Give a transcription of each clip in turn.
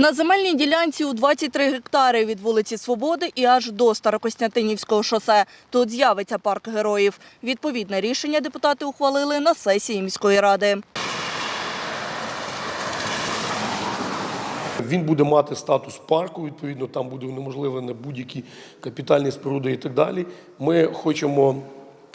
На земельній ділянці у 23 гектари від вулиці Свободи і аж до Старокостянтинівського шосе. Тут з'явиться парк героїв. Відповідне рішення депутати ухвалили на сесії міської ради. Він буде мати статус парку, відповідно, там буде унеможливлені будь-які капітальні споруди і так далі. Ми хочемо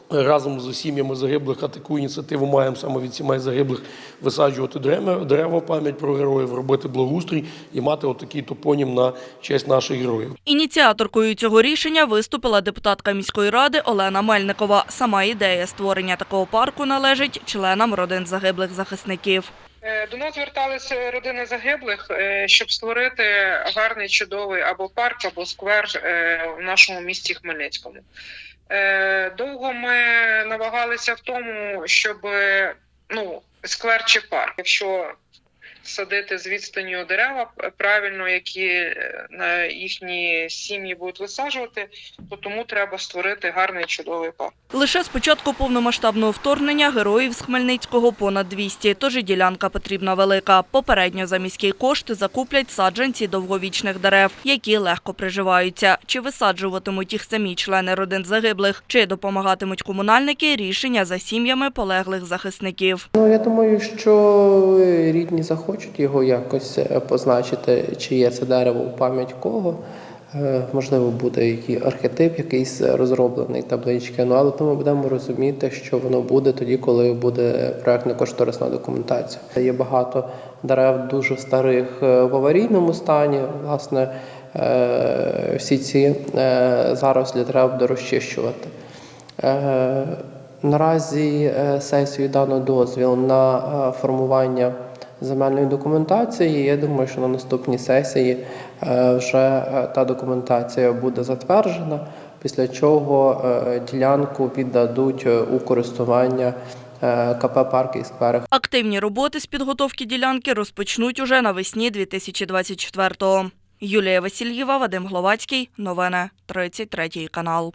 разом з сім'ями загиблих, а таку ініціативу маємо саме від сімей загиблих висаджувати дерева, пам'ять про героїв, робити благоустрій і мати отакий топонім на честь наших героїв. Ініціаторкою цього рішення виступила депутатка міської ради Олена Мельникова. Сама ідея створення такого парку належить членам родин загиблих захисників. Е, До нас зверталися родини загиблих, е, щоб створити гарний, чудовий або парк, або сквер е, в нашому місті Хмельницькому. Е, Довго ми намагалися в тому, щоб е, ну, сквер чи парк, якщо садити з відстанню дерева е, правильно, які е, на їхні сім'ї будуть висаджувати, то тому треба створити гарний чудовий парк. Лише з початку повномасштабного вторгнення героїв з Хмельницького понад 200, тож і ділянка потрібна велика. Попередньо за міський кошт закуплять саджанці довговічних дерев, які легко приживаються. Чи висаджуватимуть їх самі члени родин загиблих, чи допомагатимуть комунальники – рішення за сім'ями полеглих захисників. Ну, я думаю, що рідні захочуть його якось е, позначити, чи є це дерево в пам'ять кого. Е, Можливо, буде і архетип якийсь розроблений таблички. Ну але то ми будемо розуміти, що воно буде тоді, коли буде проектно-кошторисна документація. Є багато дерев дуже старих е, в аварійному стані. Власне, всі ці зарослі треба буде розчищувати. Наразі сесію дано дозвіл на формування земельної документації. Я думаю, що на наступній сесії е, вже е, та документація буде затверджена, після чого е, ділянку віддадуть у користування КП «Парки і сквери Активні роботи з підготовки ділянки розпочнуть уже навесні 2024-го. Юлія Васильєва, Вадим Гловацький. Новини 33 канал.